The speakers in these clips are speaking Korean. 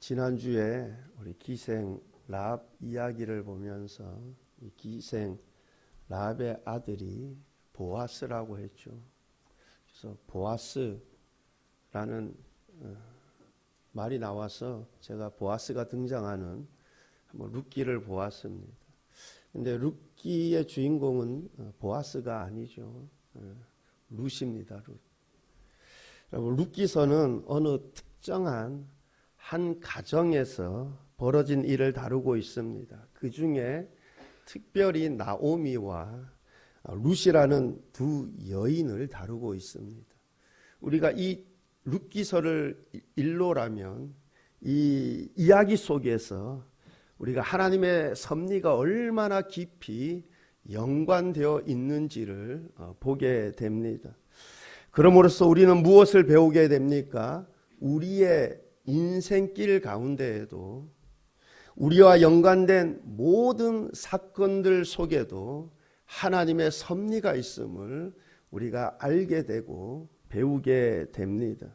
지난주에 우리 기생 랍 이야기를 보면서 이 기생 랍의 아들이 보아스라고 했죠. 그래서 보아스라는 어, 말이 나와서 제가 보아스가 등장하는 룻기를 보았습니다. 근데 룻기의 주인공은 어, 보아스가 아니죠. 어, 룻입니다. 룻. 룻기서는 어느 특정한 한 가정에서 벌어진 일을 다루고 있습니다. 그 중에 특별히 나오미와 룻이라는 두 여인을 다루고 있습니다. 우리가 이 룻기서를 일로라면 이 이야기 속에서 우리가 하나님의 섭리가 얼마나 깊이 연관되어 있는지를 어, 보게 됩니다. 그러므로써 우리는 무엇을 배우게 됩니까? 우리의 인생길 가운데에도 우리와 연관된 모든 사건들 속에도 하나님의 섭리가 있음을 우리가 알게 되고 배우게 됩니다.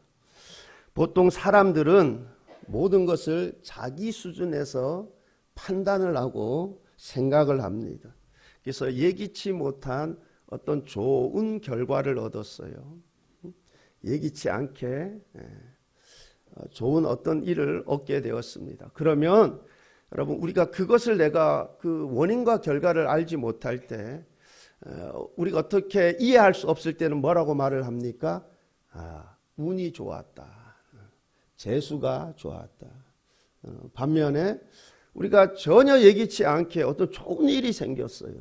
보통 사람들은 모든 것을 자기 수준에서 판단을 하고 생각을 합니다. 그래서 예기치 못한 어떤 좋은 결과를 얻었어요. 예기치 않게 예, 어, 좋은 어떤 일을 얻게 되었습니다. 그러면 여러분 우리가 그것을 내가 그 원인과 결과를 알지 못할 때 어, 우리가 어떻게 이해할 수 없을 때는 뭐라고 말을 합니까? 아, 운이 좋았다. 재수가 좋았다. 어, 반면에 우리가 전혀 예기치 않게 어떤 좋은 일이 생겼어요.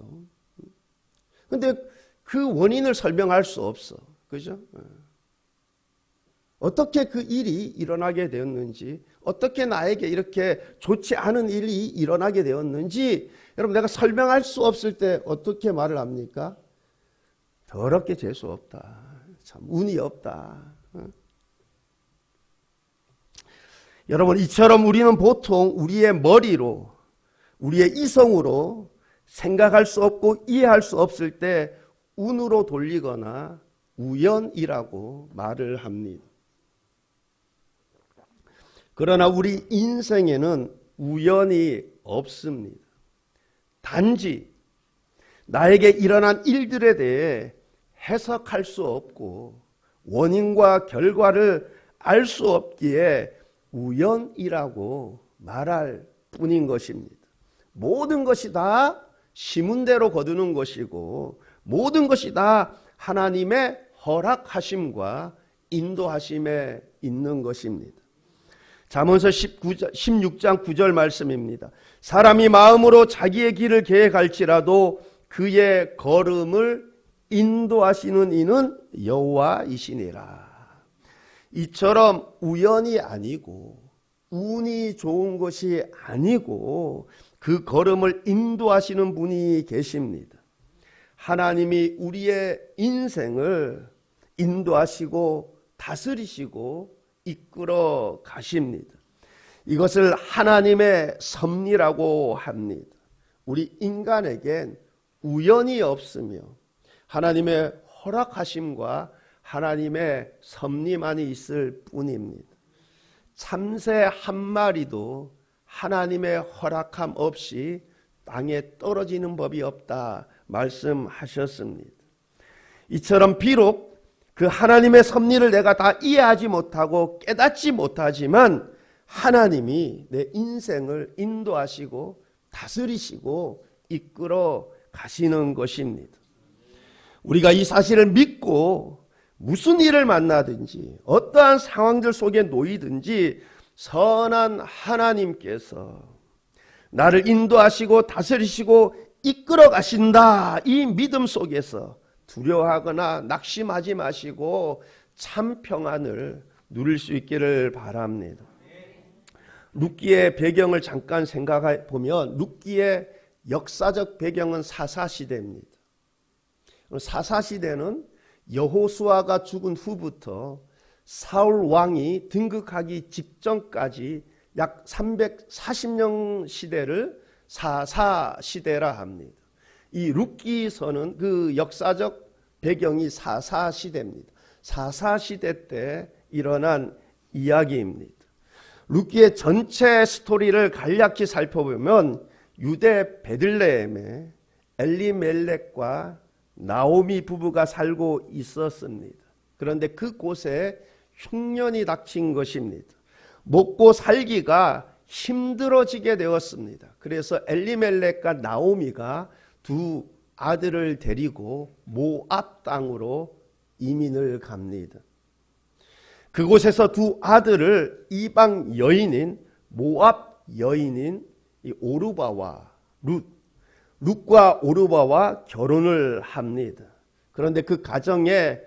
근데 그 원인을 설명할 수 없어. 그죠? 어떻게 그 일이 일어나게 되었는지, 어떻게 나에게 이렇게 좋지 않은 일이 일어나게 되었는지, 여러분 내가 설명할 수 없을 때 어떻게 말을 합니까? 더럽게 재수 없다. 참 운이 없다. 여러분 이처럼 우리는 보통 우리의 머리로, 우리의 이성으로 생각할 수 없고 이해할 수 없을 때 운으로 돌리거나 우연이라고 말을 합니다. 그러나 우리 인생에는 우연이 없습니다. 단지 나에게 일어난 일들에 대해 해석할 수 없고 원인과 결과를 알 수 없기에 우연이라고 말할 뿐인 것입니다. 모든 것이 다 시문대로 거두는 것이고 모든 것이 다 하나님의 허락하심과 인도하심에 있는 것입니다. 잠언서 19장, 16장 9절 말씀입니다. 사람이 마음으로 자기의 길을 계획할지라도 그의 걸음을 인도하시는 이는 여호와이시니라. 이처럼 우연이 아니고 운이 좋은 것이 아니고 그 걸음을 인도하시는 분이 계십니다. 하나님이 우리의 인생을 인도하시고 다스리시고 이끌어 가십니다. 이것을 하나님의 섭리라고 합니다. 우리 인간에겐 우연이 없으며 하나님의 허락하심과 하나님의 섭리만이 있을 뿐입니다. 참새 한 마리도 하나님의 허락함 없이 땅에 떨어지는 법이 없다 말씀하셨습니다. 이처럼 비록 그 하나님의 섭리를 내가 다 이해하지 못하고 깨닫지 못하지만 하나님이 내 인생을 인도하시고 다스리시고 이끌어 가시는 것입니다. 우리가 이 사실을 믿고 무슨 일을 만나든지 어떠한 상황들 속에 놓이든지 선한 하나님께서 나를 인도하시고 다스리시고 이끌어 가신다. 이 믿음 속에서 두려워하거나 낙심하지 마시고 참 평안을 누릴 수 있기를 바랍니다. 룻기의 배경을 잠깐 생각해 보면 룻기의 역사적 배경은 사사 시대입니다. 사사 시대는 여호수아가 죽은 후부터 사울 왕이 등극하기 직전까지 약 340년 시대를 사사 시대라 합니다. 이 룻기서는 그 역사적 배경이 사사 시대입니다. 사사 시대 때 일어난 이야기입니다. 루키의 전체 스토리를 간략히 살펴보면 유대 베들레헴에 엘리멜렉과 나오미 부부가 살고 있었습니다. 그런데 그곳에 흉년이 닥친 것입니다. 먹고 살기가 힘들어지게 되었습니다. 그래서 엘리멜렉과 나오미가 두 아들을 데리고 모압 땅으로 이민을 갑니다. 그곳에서 두 아들을 이방 여인인 모압 여인인 이 오르바와 룻, 룻과 오르바와 결혼을 합니다. 그런데 그 가정에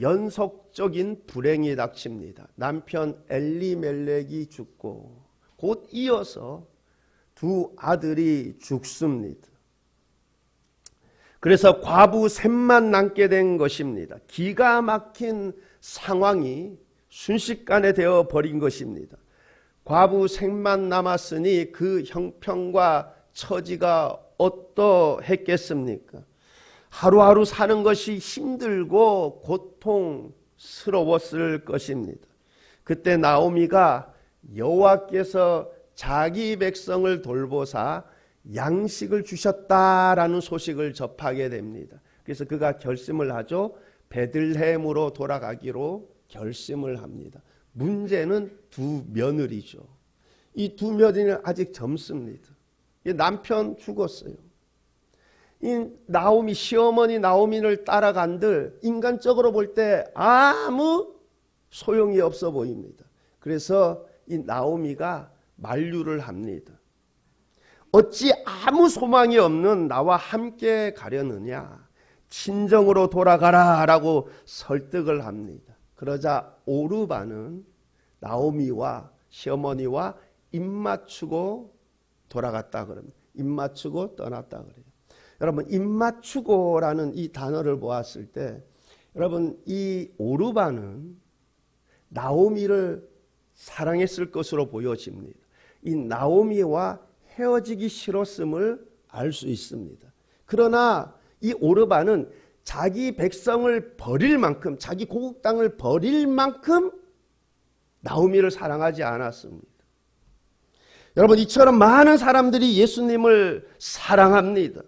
연속적인 불행이 닥칩니다. 남편 엘리멜렉이 죽고 곧 이어서 두 아들이 죽습니다. 그래서 과부 셋만 남게 된 것입니다. 기가 막힌 상황이 순식간에 되어 버린 것입니다. 과부 셋만 남았으니 그 형편과 처지가 어떠했겠습니까? 하루하루 사는 것이 힘들고 고통스러웠을 것입니다. 그때 나오미가 여호와께서 자기 백성을 돌보사 양식을 주셨다라는 소식을 접하게 됩니다. 그래서 그가 결심을 하죠. 베들레헴으로 돌아가기로 결심을 합니다. 문제는 두 며느리죠. 이 두 며느리는 아직 젊습니다. 남편 죽었어요. 이 나오미 시어머니 나오미를 따라간들 인간적으로 볼 때 아무 소용이 없어 보입니다. 그래서 이 나오미가 만류를 합니다. 어찌 아무 소망이 없는 나와 함께 가려느냐? 친정으로 돌아가라 라고 설득을 합니다. 그러자 오르바는 나오미와 시어머니와 입 맞추고 돌아갔다 그럽니다. 입 맞추고 떠났다 그래요. 여러분 입 맞추고라는 이 단어를 보았을 때 여러분 이 오르바는 나오미를 사랑했을 것으로 보여집니다. 이 나오미와 헤어지기 싫었음을 알 수 있습니다. 그러나 이 오르바는 자기 백성을 버릴 만큼 자기 고국 땅을 버릴 만큼 나오미를 사랑하지 않았습니다. 여러분 이처럼 많은 사람들이 예수님을 사랑합니다.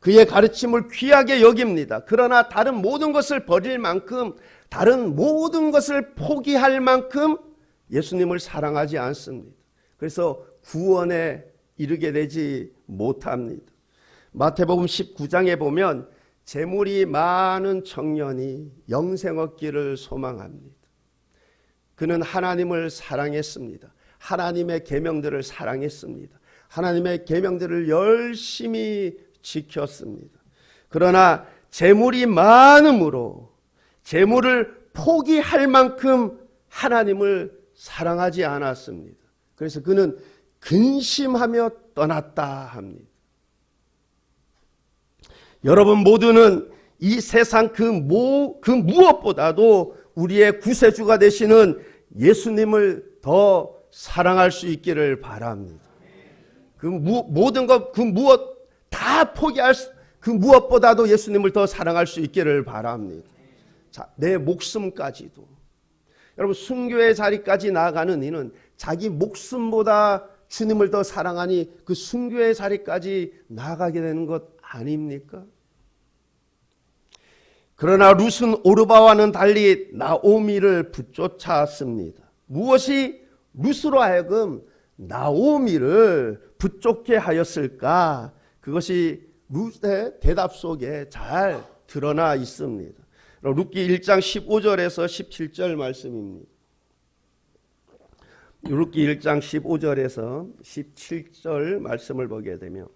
그의 가르침을 귀하게 여깁니다. 그러나 다른 모든 것을 버릴 만큼 다른 모든 것을 포기할 만큼 예수님을 사랑하지 않습니다. 그래서 구원에 이르게 되지 못합니다. 마태복음 19장에 보면 재물이 많은 청년이 영생 얻기를 소망합니다. 그는 하나님을 사랑했습니다. 하나님의 계명들을 사랑했습니다. 하나님의 계명들을 열심히 지켰습니다. 그러나 재물이 많음으로 재물을 포기할 만큼 하나님을 사랑하지 않았습니다. 그래서 그는 근심하며 떠났다 합니다. 여러분 모두는 이 세상 그, 모, 그 무엇보다도 우리의 구세주가 되시는 예수님을 더 사랑할 수 있기를 바랍니다. 그 무, 모든 것, 그 무엇 다 포기할 수, 그 무엇보다도 예수님을 더 사랑할 수 있기를 바랍니다. 자, 내 목숨까지도. 여러분, 순교의 자리까지 나아가는 이는 자기 목숨보다 주님을 더 사랑하니 그 순교의 자리까지 나아가게 되는 것 아닙니까? 그러나 룻은 오르바와는 달리 나오미를 붙쫓았습니다. 무엇이 룻으로 하여금 나오미를 붙쫓게 하였을까? 그것이 룻의 대답 속에 잘 드러나 있습니다. 룻기 1장 15절에서 17절 말씀입니다. 룻기 1장 15절에서 17절 말씀을 보게 되면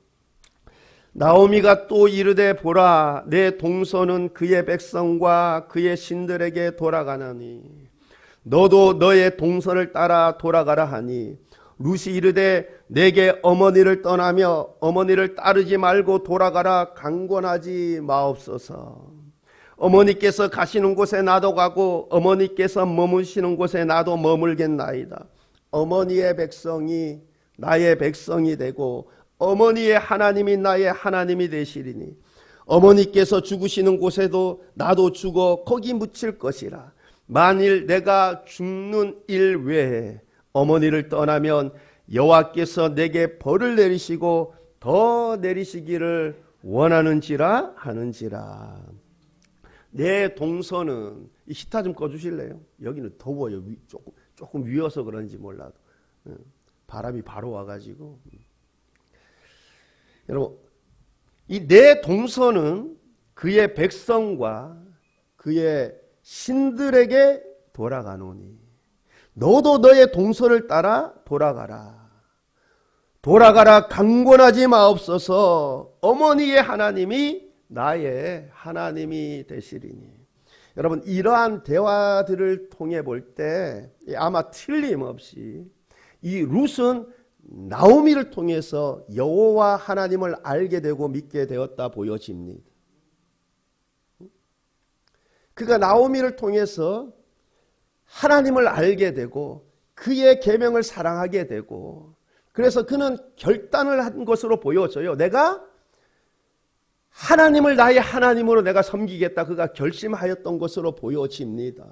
나오미가 또 이르되 보라 내 동서는 그의 백성과 그의 신들에게 돌아가나니 너도 너의 동서를 따라 돌아가라 하니 루시 이르되 내게 어머니를 떠나며 어머니를 따르지 말고 돌아가라 강권하지 마옵소서. 어머니께서 가시는 곳에 나도 가고 어머니께서 머무시는 곳에 나도 머물겠나이다 어머니의 백성이 나의 백성이 되고 어머니의 하나님이 나의 하나님이 되시리니 어머니께서 죽으시는 곳에도 나도 죽어 거기 묻힐 것이라 만일 내가 죽는 일 외에 어머니를 떠나면 여호와께서 내게 벌을 내리시고 더 내리시기를 원하는지라 하는지라. 내 동서는 이 히타 좀 꺼주실래요? 여기는 더워요. 위, 조금 조금 위어서 그런지 몰라도 응. 바람이 바로 와가지고 여러분 이 내 동서는 그의 백성과 그의 신들에게 돌아가노니 너도 너의 동서를 따라 돌아가라. 돌아가라 강권하지 마옵소서 어머니의 하나님이 나의 하나님이 되시리니 여러분 이러한 대화들을 통해 볼 때 아마 틀림없이 이 룻은 나오미를 통해서 여호와 하나님을 알게 되고 믿게 되었다 보여집니다. 그가 나오미를 통해서 하나님을 알게 되고 그의 계명을 사랑하게 되고 그래서 그는 결단을 한 것으로 보여져요. 내가 하나님을 나의 하나님으로 내가 섬기겠다. 그가 결심하였던 것으로 보여집니다.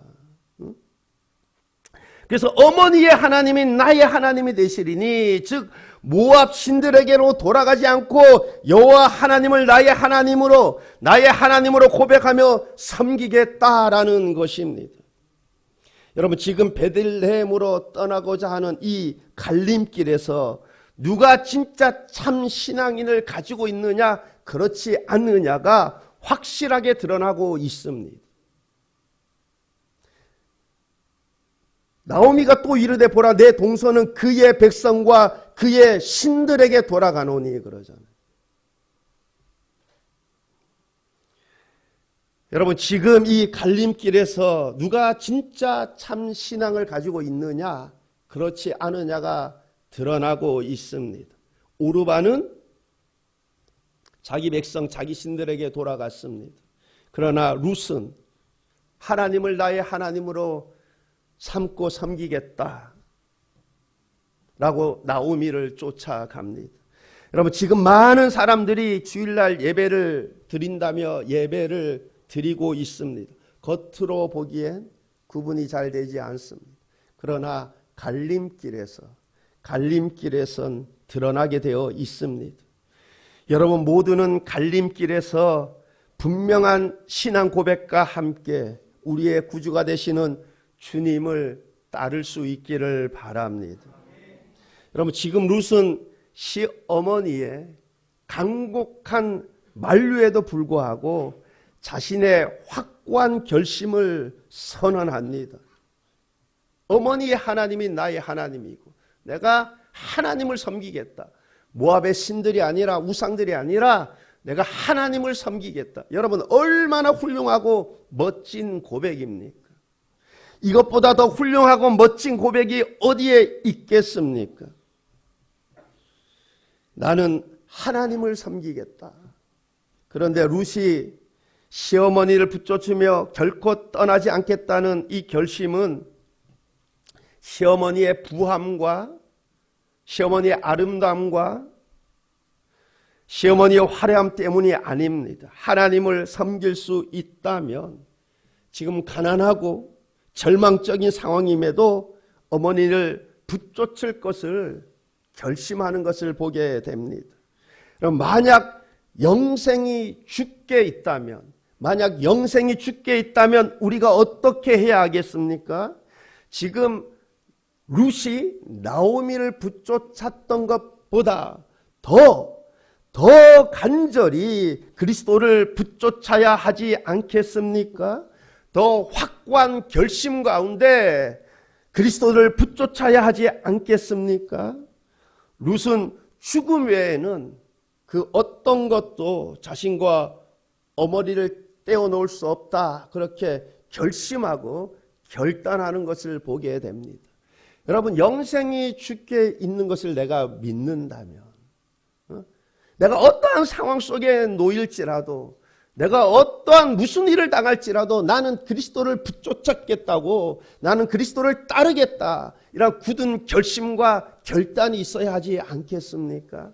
그래서 어머니의 하나님이 나의 하나님이 되시리니 즉 모압 신들에게로 돌아가지 않고 여호와 하나님을 나의 하나님으로 나의 하나님으로 고백하며 섬기겠다라는 것입니다. 여러분 지금 베들레헴으로 떠나고자 하는 이 갈림길에서 누가 진짜 참 신앙인을 가지고 있느냐 그렇지 않느냐가 확실하게 드러나고 있습니다. 나오미가 또 이르되 보라 내 동서는 그의 백성과 그의 신들에게 돌아가노니 그러잖아요. 여러분 지금 이 갈림길에서 누가 진짜 참 신앙을 가지고 있느냐 그렇지 않느냐가 드러나고 있습니다. 오르바는 자기 백성 자기 신들에게 돌아갔습니다. 그러나 룻은 하나님을 나의 하나님으로 삼고 섬기겠다. 라고 나오미를 쫓아갑니다. 여러분, 지금 많은 사람들이 주일날 예배를 드린다며 예배를 드리고 있습니다. 겉으로 보기엔 구분이 잘 되지 않습니다. 그러나 갈림길에서, 갈림길에선 드러나게 되어 있습니다. 여러분 모두는 갈림길에서 분명한 신앙 고백과 함께 우리의 구주가 되시는 주님을 따를 수 있기를 바랍니다. 여러분 지금 룻은 시어머니의 강곡한 만류에도 불구하고 자신의 확고한 결심을 선언합니다. 어머니의 하나님이 나의 하나님이고 내가 하나님을 섬기겠다. 모압의 신들이 아니라 우상들이 아니라 내가 하나님을 섬기겠다. 여러분 얼마나 훌륭하고 멋진 고백입니까? 이것보다 더 훌륭하고 멋진 고백이 어디에 있겠습니까? 나는 하나님을 섬기겠다. 그런데 루시 시어머니를 붙쫓으며 결코 떠나지 않겠다는 이 결심은 시어머니의 부함과 시어머니의 아름다움과 시어머니의 화려함 때문이 아닙니다. 하나님을 섬길 수 있다면 지금 가난하고 절망적인 상황임에도 어머니를 붙쫓을 것을 결심하는 것을 보게 됩니다. 그럼 만약 영생이 죽게 있다면, 만약 영생이 죽게 있다면 우리가 어떻게 해야 하겠습니까? 지금 룻이 나오미를 붙쫓았던 것보다 더, 더 간절히 그리스도를 붙쫓아야 하지 않겠습니까? 더 확고한 결심 가운데 그리스도를 붙쫓아야 하지 않겠습니까? 룻은 죽음 외에는 그 어떤 것도 자신과 어머니를 떼어놓을 수 없다. 그렇게 결심하고 결단하는 것을 보게 됩니다. 여러분 영생이 죽게 있는 것을 내가 믿는다면 어? 내가 어떠한 상황 속에 놓일지라도 내가 어떠한 무슨 일을 당할지라도 나는 그리스도를 붙쫓았겠다고 나는 그리스도를 따르겠다 이런 굳은 결심과 결단이 있어야 하지 않겠습니까?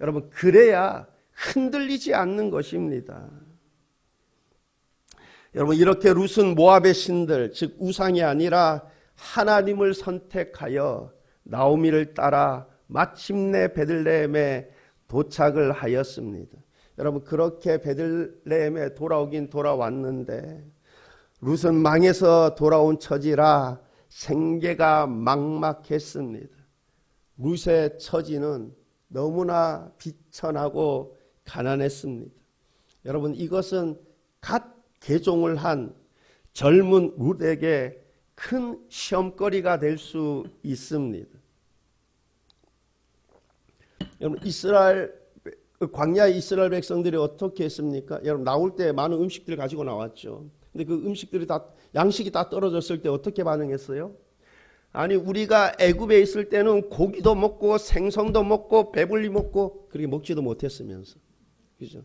여러분 그래야 흔들리지 않는 것입니다. 여러분 이렇게 룻은 모압의 신들 즉 우상이 아니라 하나님을 선택하여 나오미를 따라 마침내 베들레헴에 도착을 하였습니다. 여러분 그렇게 베들레헴에 돌아오긴 돌아왔는데 룻은 망해서 돌아온 처지라 생계가 막막했습니다. 룻의 처지는 너무나 비천하고 가난했습니다. 여러분 이것은 갓 개종을 한 젊은 룻에게 큰 시험거리가 될 수 있습니다. 여러분 이스라엘 광야 이스라엘 백성들이 어떻게 했습니까? 여러분 나올 때 많은 음식들 가지고 나왔죠. 근데 그 음식들이 다 양식이 다 떨어졌을 때 어떻게 반응했어요? 아니 우리가 애굽에 있을 때는 고기도 먹고 생선도 먹고 배불리 먹고 그렇게 먹지도 못했으면서 그죠?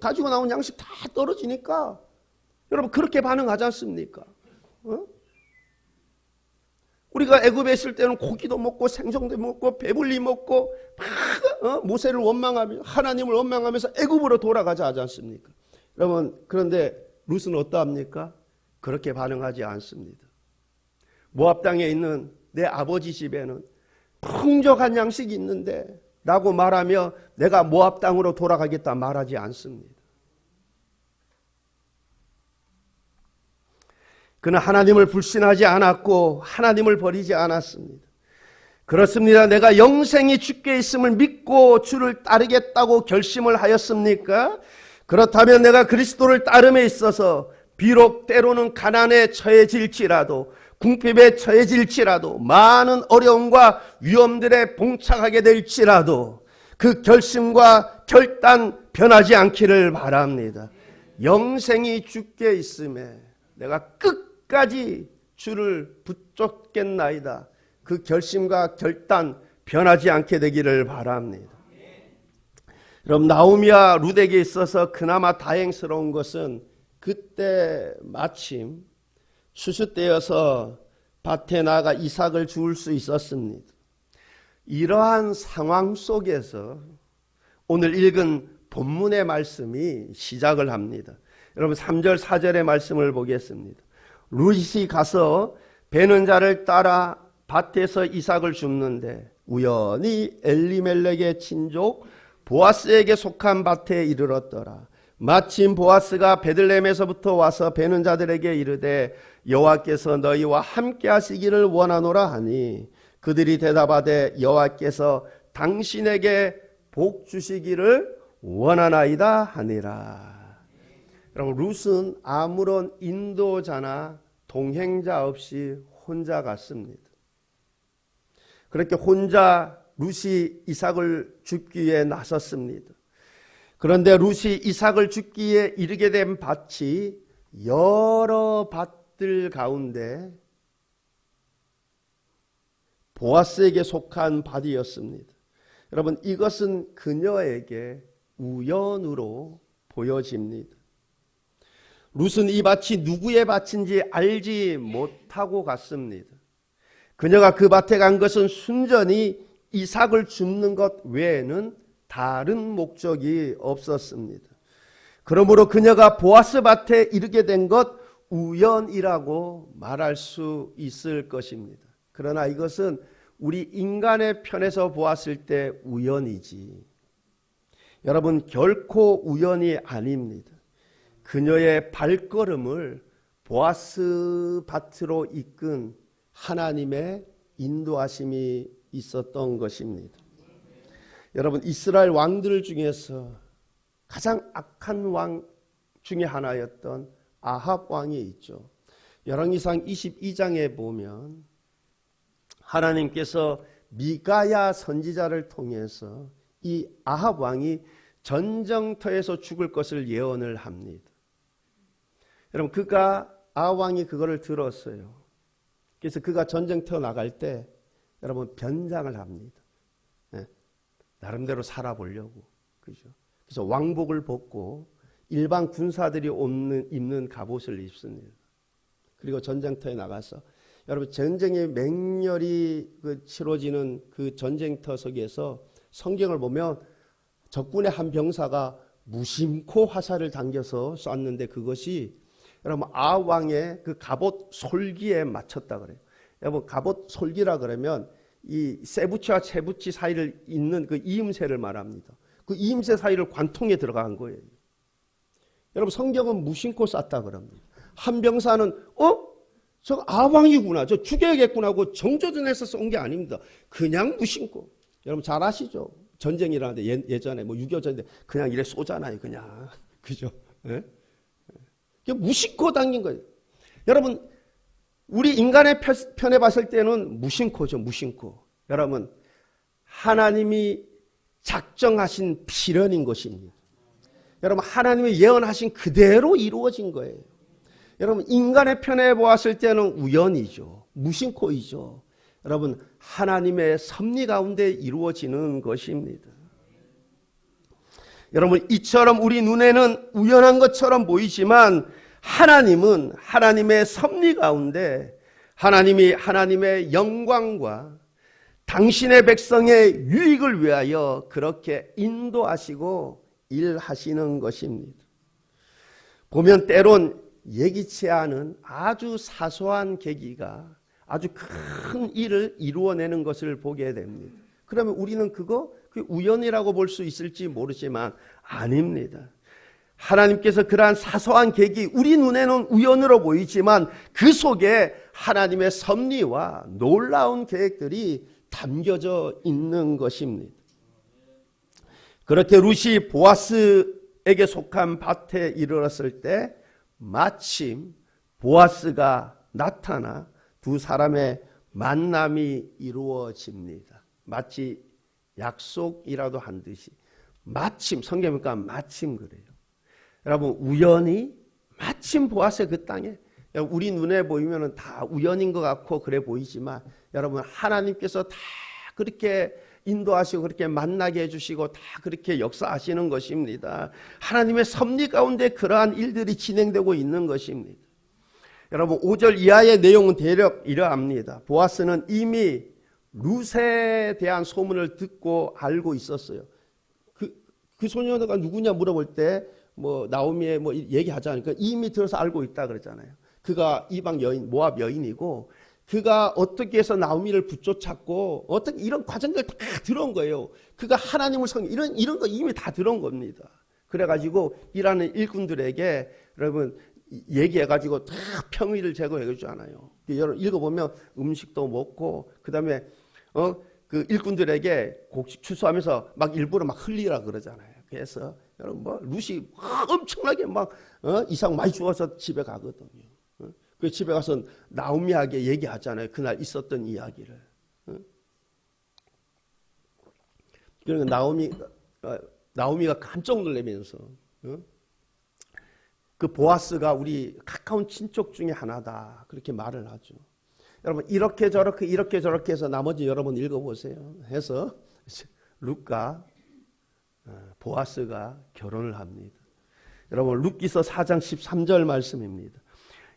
가지고 나온 양식 다 떨어지니까 여러분 그렇게 반응하지 않습니까? 어? 우리가 애굽에 있을 때는 고기도 먹고 생선도 먹고 배불리 먹고 막 어? 모세를 원망하며 하나님을 원망하면서 애굽으로 돌아가자 하지 않습니까? 여러분 그런데 룻은 어떠합니까? 그렇게 반응하지 않습니다. 모압 땅에 있는 내 아버지 집에는 풍족한 양식이 있는데 라고 말하며 내가 모압 땅으로 돌아가겠다 말하지 않습니다. 그는 하나님을 불신하지 않았고 하나님을 버리지 않았습니다. 그렇습니다. 내가 영생이 주께 있음을 믿고 주를 따르겠다고 결심을 하였습니까? 그렇다면 내가 그리스도를 따름에 있어서 비록 때로는 가난에 처해질지라도 궁핍에 처해질지라도 많은 어려움과 위험들에 봉착하게 될지라도 그 결심과 결단 변하지 않기를 바랍니다. 영생이 주께 있음에 내가 끝 까지 주를 붙잡겠나이다. 그 결심과 결단 변하지 않게 되기를 바랍니다. 여러분 나오미와 룻에게 있어서 그나마 다행스러운 것은 그때 마침 추수 때여서 밭에 나가 이삭을 주울 수 있었습니다. 이러한 상황 속에서 오늘 읽은 본문의 말씀이 시작을 합니다. 여러분 3절 4절의 말씀을 보겠습니다. 루시 가서 베는 자를 따라 밭에서 이삭을 줍는데 우연히 엘리멜렉의 친족 보아스에게 속한 밭에 이르렀더라. 마침 보아스가 베들레헴에서부터 와서 베는 자들에게 이르되 여호와께서 너희와 함께 하시기를 원하노라 하니 그들이 대답하되 여호와께서 당신에게 복 주시기를 원하나이다 하니라. 여러분 룻은 아무런 인도자나 동행자 없이 혼자 갔습니다. 그렇게 혼자 룻이 이삭을 죽기 위해 나섰습니다. 그런데 룻이 이삭을 죽기에 이르게 된 밭이 여러 밭들 가운데 보아스에게 속한 밭이었습니다. 여러분 이것은 그녀에게 우연으로 보여집니다. 룻은 이 밭이 누구의 밭인지 알지 못하고 갔습니다. 그녀가 그 밭에 간 것은 순전히 이삭을 줍는 것 외에는 다른 목적이 없었습니다. 그러므로 그녀가 보아스 밭에 이르게 된 것 우연이라고 말할 수 있을 것입니다. 그러나 이것은 우리 인간의 편에서 보았을 때 우연이지. 여러분, 결코 우연이 아닙니다. 그녀의 발걸음을 보아스 밭으로 이끈 하나님의 인도하심이 있었던 것입니다. 여러분 이스라엘 왕들 중에서 가장 악한 왕 중에 하나였던 아합 왕이 있죠. 열왕기상 22장에 보면 하나님께서 미가야 선지자를 통해서 이 아합 왕이 전쟁터에서 죽을 것을 예언을 합니다. 여러분 그가 아합 왕이 그거를 들었어요. 그래서 그가 전쟁터 나갈 때 여러분 변장을 합니다. 네. 나름대로 살아보려고 그죠. 그래서 왕복을 벗고 일반 군사들이 입는, 입는 갑옷을 입습니다. 그리고 전쟁터에 나가서 여러분 전쟁의 맹렬히 그 치러지는 그 전쟁터 속에서 성경을 보면 적군의 한 병사가 무심코 화살을 당겨서 쐈는데 그것이 여러분 아 왕의 그 갑옷 솔기에 맞췄다 그래요. 여러분 갑옷 솔기라 그러면 이 세부치와 세부치 사이를 잇는 그 이음새를 말합니다. 그 이음새 사이를 관통에 들어간 거예요. 여러분 성경은 무심코 쌌다 그럽니다. 한 병사는 어? 저 아왕이구나. 저 죽여야겠구나 하고 정조준에서 쏜 게 아닙니다. 그냥 무심코. 여러분 잘 아시죠? 전쟁이라는데 예, 예전에 뭐 6.25전인데 그냥 이래 쏘잖아요. 그냥. 그죠? 예? 무심코 당긴 거예요. 여러분 우리 인간의 편- 편에 봤을 때는 무심코죠. 무심코. 여러분 하나님이 작정하신 필연인 것입니다. 여러분 하나님이 예언하신 그대로 이루어진 거예요. 여러분 인간의 편에 보았을 때는 우연이죠. 무심코이죠. 여러분 하나님의 섭리 가운데 이루어지는 것입니다. 여러분 이처럼 우리 눈에는 우연한 것처럼 보이지만 하나님은 하나님의 섭리 가운데 하나님이 하나님의 영광과 당신의 백성의 유익을 위하여 그렇게 인도하시고 일하시는 것입니다. 보면 때론 예기치 않은 아주 사소한 계기가 아주 큰 일을 이루어내는 것을 보게 됩니다. 그러면 우리는 그거 그 우연이라고 볼 수 있을지 모르지만 아닙니다. 하나님께서 그러한 사소한 계기, 우리 눈에는 우연으로 보이지만 그 속에 하나님의 섭리와 놀라운 계획들이 담겨져 있는 것입니다. 그렇게 룻이 보아스에게 속한 밭에 이르렀을 때 마침 보아스가 나타나 두 사람의 만남이 이루어집니다. 마치 약속이라도 한 듯이 마침 성경이니까 마침 그래요. 여러분 우연히 마침 보아스의 그 땅에 우리 눈에 보이면은 다 우연인 것 같고 그래 보이지만 여러분 하나님께서 다 그렇게 인도하시고 그렇게 만나게 해주시고 다 그렇게 역사하시는 것입니다. 하나님의 섭리 가운데 그러한 일들이 진행되고 있는 것입니다. 여러분 5절 이하의 내용은 대략 이러합니다. 보아스는 이미 룻에 대한 소문을 듣고 알고 있었어요. 그, 그 소녀가 누구냐 물어볼 때 뭐 나오미의 뭐 얘기하자니까 이미 들어서 알고 있다 그랬잖아요. 그가 이방 여인 모압 여인이고 그가 어떻게 해서 나오미를 붙쫓았고 어떻게 이런 과정들 다 들어온 거예요. 그가 하나님을 성 이런 이런 거 이미 다 들어온 겁니다. 그래가지고 일하는 일꾼들에게 여러분 얘기해가지고 다 평의를 제거해 주잖아요. 여러분 읽어보면 음식도 먹고 그 다음에 어 그 일꾼들에게 곡식 추수하면서 막 일부러 막 흘리라 그러잖아요. 그래서 여러분 뭐 루시 막 엄청나게 막 어? 이상 많이 주어서 집에 가거든요. 어? 그 집에 가서 나오미에게 얘기하잖아요. 그날 있었던 이야기를. 어? 그러니까 나오미 어, 나오미가 깜짝 놀라면서 어? 그 보아스가 우리 가까운 친척 중에 하나다 그렇게 말을 하죠. 여러분 이렇게 저렇게 이렇게 저렇게 해서 나머지 여러분 읽어보세요. 해서 루카 어, 보아스가 결혼을 합니다. 여러분 룻기서 4장 13절 말씀입니다.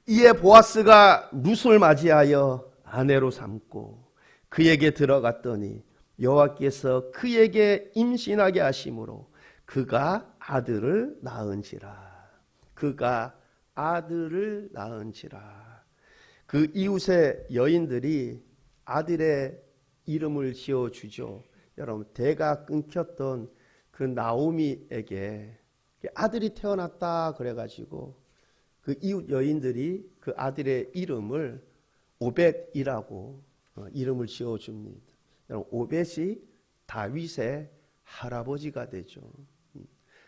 이에 보아스가 룻을 맞이하여 아내로 삼고 그에게 들어갔더니 여호와께서 그에게 임신하게 하심으로 그가 아들을 낳은지라. 그가 아들을 낳은지라. 그 이웃의 여인들이 아들의 이름을 지어 주죠. 여러분 대가 끊겼던 그 나오미에게 아들이 태어났다 그래가지고 그 이웃 여인들이 그 아들의 이름을 오벳이라고 어, 이름을 지어 줍니다. 여러분 오벳이 다윗의 할아버지가 되죠. 음.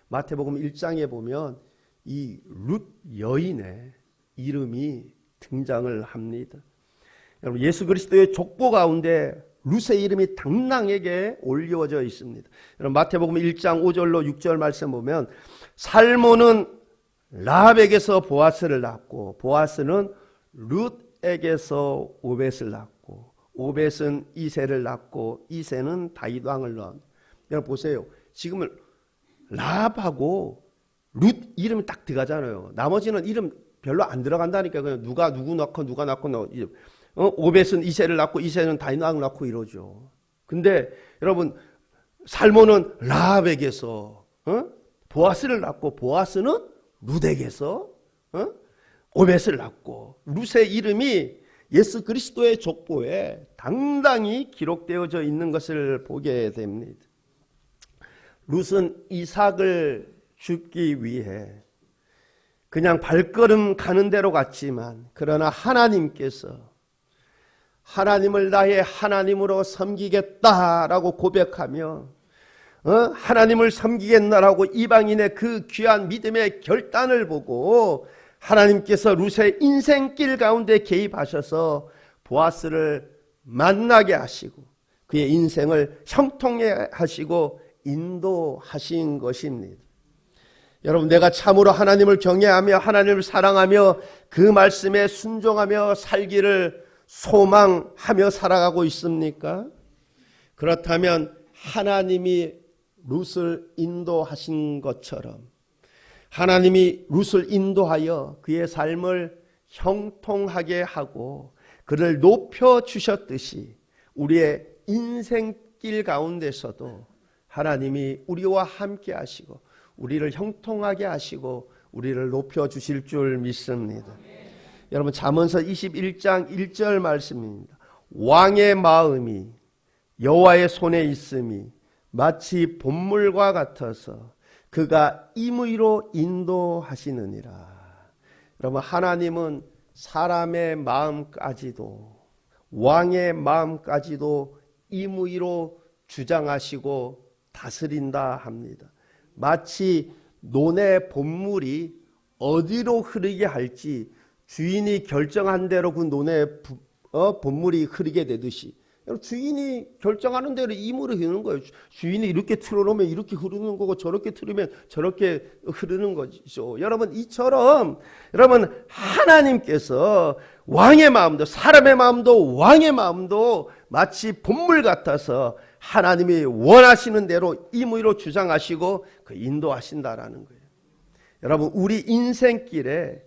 마태복음 1장에 보면 이 룻 여인의 이름이 등장을 합니다. 여러분 예수 그리스도의 족보 가운데 룻의 이름이 당당하게 올려져 있습니다. 여러분 마태복음 1장 5절로 6절 말씀 보면 살모는 라합에게서 보아스를 낳고 보아스는 룻에게서 오벳을 낳고 오벳은 이세를 낳고 이세는 다윗 왕을 낳은. 여러분 보세요. 지금은 라합하고 룻 이름이 딱 들어가잖아요. 나머지는 이름 별로 안 들어간다니까 그냥 누가 누구 낳고 누가 낳고 너 어? 오벳은 이세를 낳고 이세는 다윗 왕을 낳고 이러죠. 근데 여러분 살모는 라합에게서 어? 보아스를 낳고 보아스는 룻에게서 어? 오벳을 낳고 룻의 이름이 예수 그리스도의 족보에 당당히 기록되어져 있는 것을 보게 됩니다. 룻은 이삭을 죽기 위해 그냥 발걸음 가는 대로 갔지만 그러나 하나님께서 하나님을 나의 하나님으로 섬기겠다라고 고백하며 어? 하나님을 섬기겠나라고 이방인의 그 귀한 믿음의 결단을 보고 하나님께서 룻의 인생길 가운데 개입하셔서 보아스를 만나게 하시고 그의 인생을 형통해 하시고 인도하신 것입니다. 여러분 내가 참으로 하나님을 경외하며 하나님을 사랑하며 그 말씀에 순종하며 살기를 소망하며 살아가고 있습니까? 그렇다면 하나님이 룻을 인도하신 것처럼 하나님이 룻을 인도하여 그의 삶을 형통하게 하고 그를 높여 주셨듯이 우리의 인생길 가운데서도 하나님이 우리와 함께 하시고 우리를 형통하게 하시고 우리를 높여 주실 줄 믿습니다. 여러분 잠언서 21장 1절 말씀입니다. 왕의 마음이 여호와의 손에 있음이 마치 본물과 같아서 그가 임의로 인도하시느니라. 여러분 하나님은 사람의 마음까지도 왕의 마음까지도 임의로 주장하시고 다스린다 합니다. 마치 논의 본물이 어디로 흐르게 할지 주인이 결정한 대로 그 논의 부, 어, 본물이 흐르게 되듯이 주인이 결정하는 대로 임으로 흐르는 거예요. 주인이 이렇게 틀어놓으면 이렇게 흐르는 거고 저렇게 틀으면 저렇게 흐르는 거죠. 여러분 이처럼 여러분 하나님께서 왕의 마음도 사람의 마음도 왕의 마음도 마치 본물 같아서 하나님이 원하시는 대로 임의로 주장하시고 그 인도하신다라는 거예요. 여러분 우리 인생길에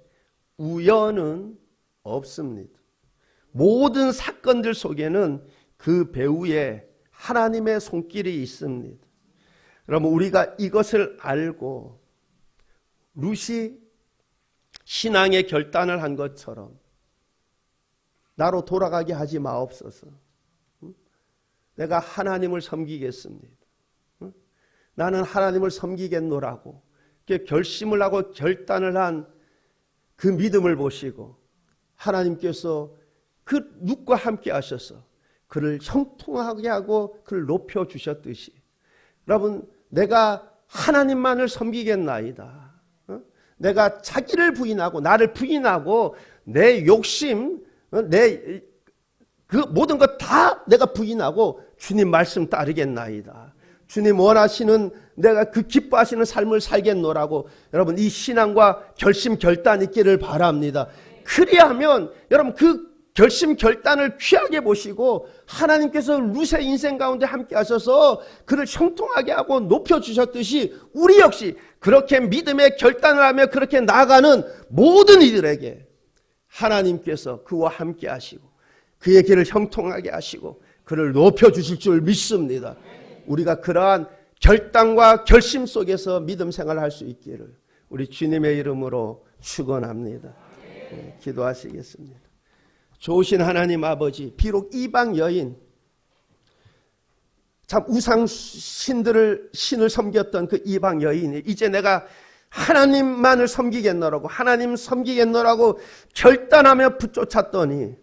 우연은 없습니다. 모든 사건들 속에는 그 배후에 하나님의 손길이 있습니다. 여러분 우리가 이것을 알고 루시 신앙의 결단을 한 것처럼 나로 돌아가게 하지 마옵소서. 내가 하나님을 섬기겠습니다. 나는 하나님을 섬기겠노라고 결심을 하고 결단을 한 그 믿음을 보시고 하나님께서 그 눕과 함께 하셔서 그를 형통하게 하고 그를 높여 주셨듯이 여러분 내가 하나님만을 섬기겠나이다. 어? 내가 자기를 부인하고 나를 부인하고 내 욕심 어? 내 그 모든 것 다 내가 부인하고 주님 말씀 따르겠나이다. 주님 원하시는 내가 그 기뻐하시는 삶을 살겠노라고 여러분 이 신앙과 결심 결단 있기를 바랍니다. 그리하면 여러분 그 결심 결단을 귀하게 보시고 하나님께서 루세 인생 가운데 함께 하셔서 그를 형통하게 하고 높여 주셨듯이 우리 역시 그렇게 믿음의 결단을 하며 그렇게 나가는 모든 이들에게 하나님께서 그와 함께 하시고 그의 길을 형통하게 하시고 그를 높여 주실 줄 믿습니다. 우리가 그러한 결단과 결심 속에서 믿음 생활을 할 수 있기를 우리 주님의 이름으로 축원합니다. 네, 기도하시겠습니다. 좋으신 하나님 아버지, 비록 이방 여인, 참 우상 신들을 신을 섬겼던 그 이방 여인이 이제 내가 하나님만을 섬기겠노라고 하나님 섬기겠노라고 결단하며 붙쫓았더니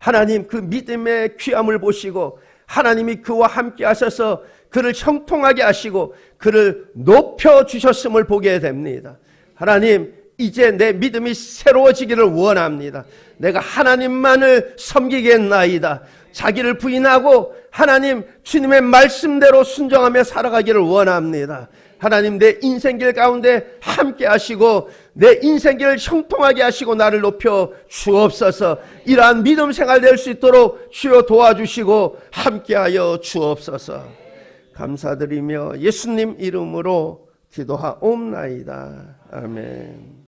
하나님 그 믿음의 귀함을 보시고 하나님이 그와 함께 하셔서 그를 형통하게 하시고 그를 높여 주셨음을 보게 됩니다. 하나님 이제 내 믿음이 새로워지기를 원합니다. 내가 하나님만을 섬기겠나이다. 자기를 부인하고 하나님 주님의 말씀대로 순종하며 살아가기를 원합니다. 하나님 내 인생길 가운데 함께 하시고 내 인생길을 형통하게 하시고 나를 높여 주옵소서. 이러한 믿음 생활 될 수 있도록 주여 도와주시고 함께하여 주옵소서. 감사드리며 예수님 이름으로 기도하옵나이다. 아멘.